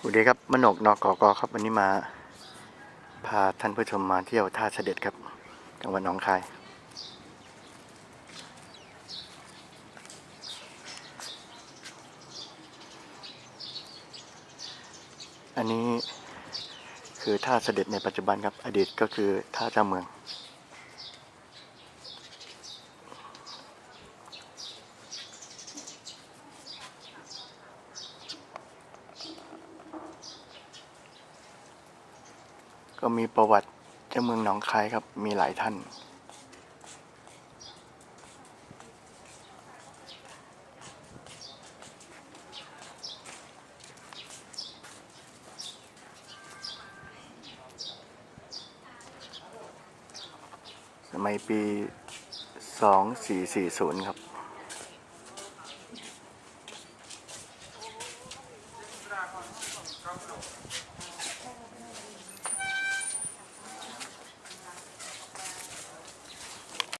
สวัสดีครับมนกนกกอครับวันนี้มาพาท่านผู้ชมมาเที่ยวท่าเสด็จครับจังหวัดหนองคาย อันนี้คือท่าเสด็จในปัจจุบันครับ อดีตก็คือท่าเจ้าเมือง ก็มีประวัติเจ้าเมืองหนองคายครับ มีหลายท่าน สมัยปี 2440 ครับ